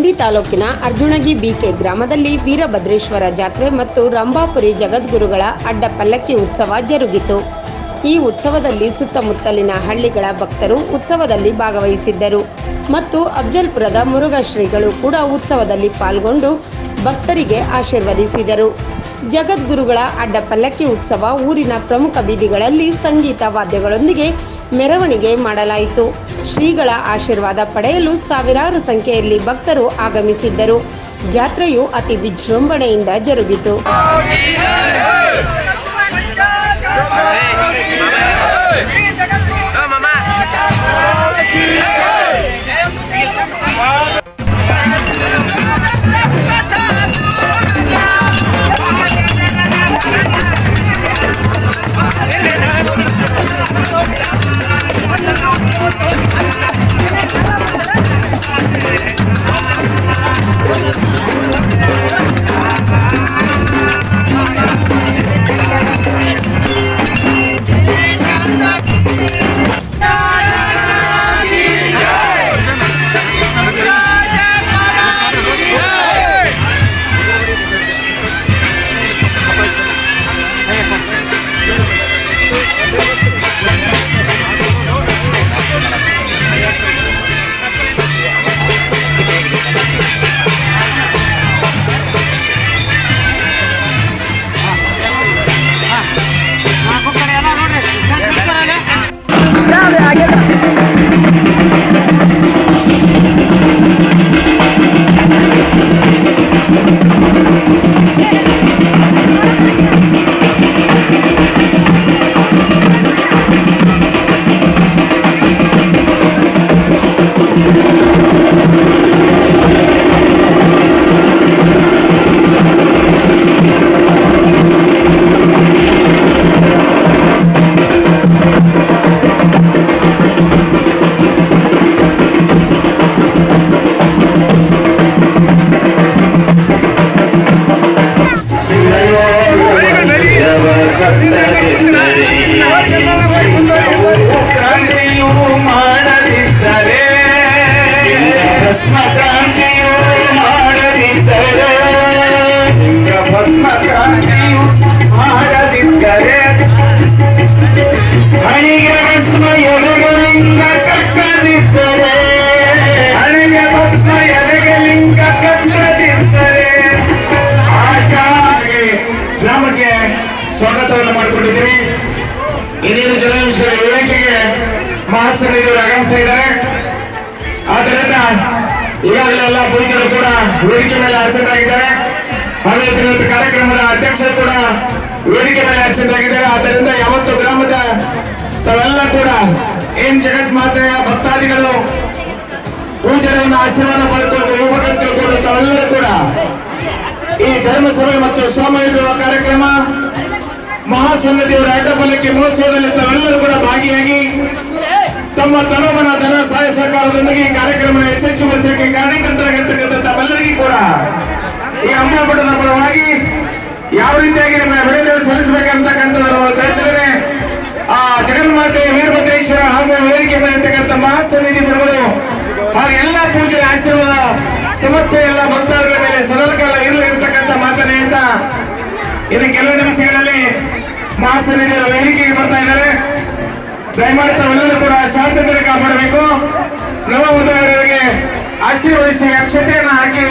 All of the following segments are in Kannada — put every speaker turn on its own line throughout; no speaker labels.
ಇಂಡಿ ತಾಲೂಕಿನ ಅರ್ಜುಣಗಿ ಬಿಕೆ ಗ್ರಾಮದಲ್ಲಿ ವೀರಭದ್ರೇಶ್ವರ ಜಾತ್ರೆ ಮತ್ತು ರಂಭಾಪುರಿ ಜಗದ್ಗುರುಗಳ ಅಡ್ಡ ಪಲ್ಲಕ್ಕಿ ಉತ್ಸವ ಜರುಗಿತು. ಈ ಉತ್ಸವದಲ್ಲಿ ಸುತ್ತಮುತ್ತಲಿನ ಹಳ್ಳಿಗಳ ಭಕ್ತರು ಉತ್ಸವದಲ್ಲಿ ಭಾಗವಹಿಸಿದ್ದರು. ಮತ್ತು ಅಫ್ಜಲ್ಪುರದ ಮುರುಘಶ್ರೀಗಳು ಕೂಡ ಉತ್ಸವದಲ್ಲಿ ಪಾಲ್ಗೊಂಡು ಭಕ್ತರಿಗೆ ಆಶೀರ್ವದಿಸಿದರು. ಜಗದ್ಗುರುಗಳ ಅಡ್ಡ ಪಲ್ಲಕ್ಕಿ ಉತ್ಸವ ಊರಿನ ಪ್ರಮುಖ ಬೀದಿಗಳಲ್ಲಿ ಸಂಗೀತ ವಾದ್ಯಗಳೊಂದಿಗೆ ಮೆರವಣಿಗೆ ಮಾಡಲಾಯಿತು ಶ್ರೀಗಳ ಆಶೀರ್ವಾದ ಪಡೆಯಲು ಸಾವಿರಾರು ಸಂಖ್ಯೆಯಲ್ಲಿ ಭಕ್ತರು ಆಗಮಿಸಿದ್ದರು ಜಾತ್ರೆಯು ಅತಿ ವಿಜೃಂಭಣೆಯಿಂದ ಜರುಗಿತು
ಕ್ರಾಂತಿಯು ಮಹಾಸನ್ನಿಧಿಯವರು ಆಗಮಿಸ್ತಾ ಇದ್ದಾರೆ. ಆದ್ದರಿಂದ ಈಗಾಗಲೇ ಎಲ್ಲ ಪೂಜರು ಕೂಡ ವೇದಿಕೆ ಮೇಲೆ ಆಸೀನರಾಗಿದ್ದಾರೆ ಹಾಗೆ ಕಾರ್ಯಕ್ರಮದ ಅಧ್ಯಕ್ಷರು ಕೂಡ ವೇದಿಕೆ ಮೇಲೆ ಆಸೀನರಾಗಿದ್ದಾರೆ ಆದ್ದರಿಂದ ಯಾವತ್ತು ಗ್ರಾಮದ ತಾವೆಲ್ಲ ಕೂಡ ಏನ್ ಜಗತ್ ಮಾತೆಯ ಭಕ್ತಾದಿಗಳು ಪೂಜರನ್ನು ಆಶೀರ್ವಾದ ಪಡ್ಕೊಂಡು ಯುವಕರು ತಾವೆಲ್ಲರೂ ಕೂಡ ಈ ಧರ್ಮಸಭೆ ಮತ್ತು ಸೋಮಯುಗ ಕಾರ್ಯಕ್ರಮ ಮಹಾಸನ್ನದಿಯವರ ಅಡ್ಡಪಲ್ಲಕ್ಕಿ ಮಹೋತ್ಸವದಲ್ಲಿ ತಾವೆಲ್ಲರೂ ಕೂಡ ಭಾಗಿಯಾಗಿ ತಮ್ಮ ತನೋಮನ ಧನ ಸಹಾಯ ಸಹಕಾರದೊಂದಿಗೆ ಈ ಕಾರ್ಯಕ್ರಮ ಯಶಸ್ವಿಗೊಳಿಸಲಿಕ್ಕೆ ಕಾರ್ಯಕರ್ತರಾಗಿರ್ತಕ್ಕಂಥ ತಮ್ಮೆಲ್ಲರಿಗೂ ಕೂಡ ಈ ಅಂಬಾಪಟ್ಟಣ ಪರವಾಗಿ ಯಾವ ರೀತಿಯಾಗಿ ನಮ್ಮ ಸಲ್ಲಿಸಬೇಕಂತಕ್ಕಂಥ ಚರ್ಚನೆ ಆ ಜಗನ್ಮಾತೆ ವೀರಭದ್ರೇಶ್ವರ ಹಾಗೂ ವೇದಿಕೆ ಮೇಲಿರ್ತಕ್ಕಂಥ ಮಹಾಸನ್ನಿಧಿ ಗುರುಗಳು ಹಾಗೆ ಎಲ್ಲ ಪೂಜೆ ಆಶೀರ್ವಾದ ಸಮಸ್ತ ಎಲ್ಲ ಭಕ್ತಾದಿಗಳ ಮೇಲೆ ಸದಲಕಾಲ ಇರಲಿ ಇರಲಿರ್ತಕ್ಕಂಥ ಅಂತ ಇದಕ್ಕೆಲ್ಲ ಕೆಲವು ನಿಮಿಷಗಳಲ್ಲಿ ಮಹಾಸನ್ನಿಧಿಯ ವೇದಿಕೆಗೆ ಬರ್ತಾ ಇದ್ದಾರೆ. ದಯಮಾಡಿ ತಾವೆಲ್ಲರೂ ಕೂಡ ಶಾಂತತೆ ಕಾಪಾಡಬೇಕು. ನವ ವಧುವರರಿಗೆ ಆಶೀರ್ವದಿಸಿ ಅಕ್ಷತೆಯನ್ನು ಹಾಕಿ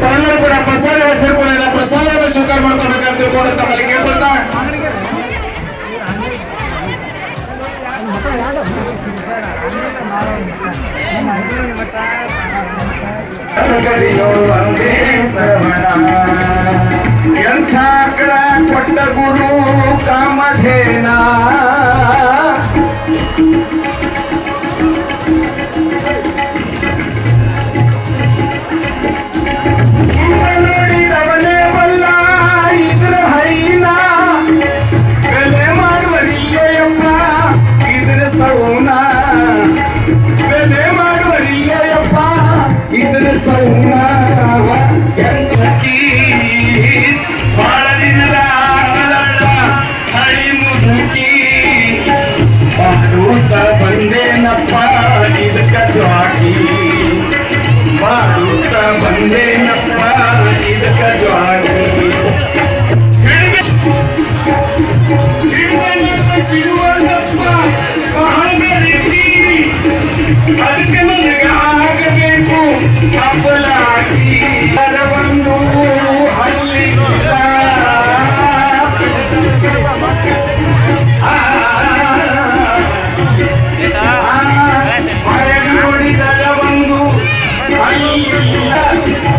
ತಾವೆಲ್ಲರೂ ಕೂಡ ಪ್ರಸಾದ ಕೂಡ ಇಲ್ಲ ಪ್ರಸಾದವನ್ನು ಸ್ವೀಕಾರ ಮಾಡ್ಕೋಬೇಕಂತ ತಿಳ್ಕೊಂಡು ತಮ್ಮಲ್ಲಿ ಕೇಳ್ಕೊಳ್ತಾ. ಎಂಥ गुरु का मठेना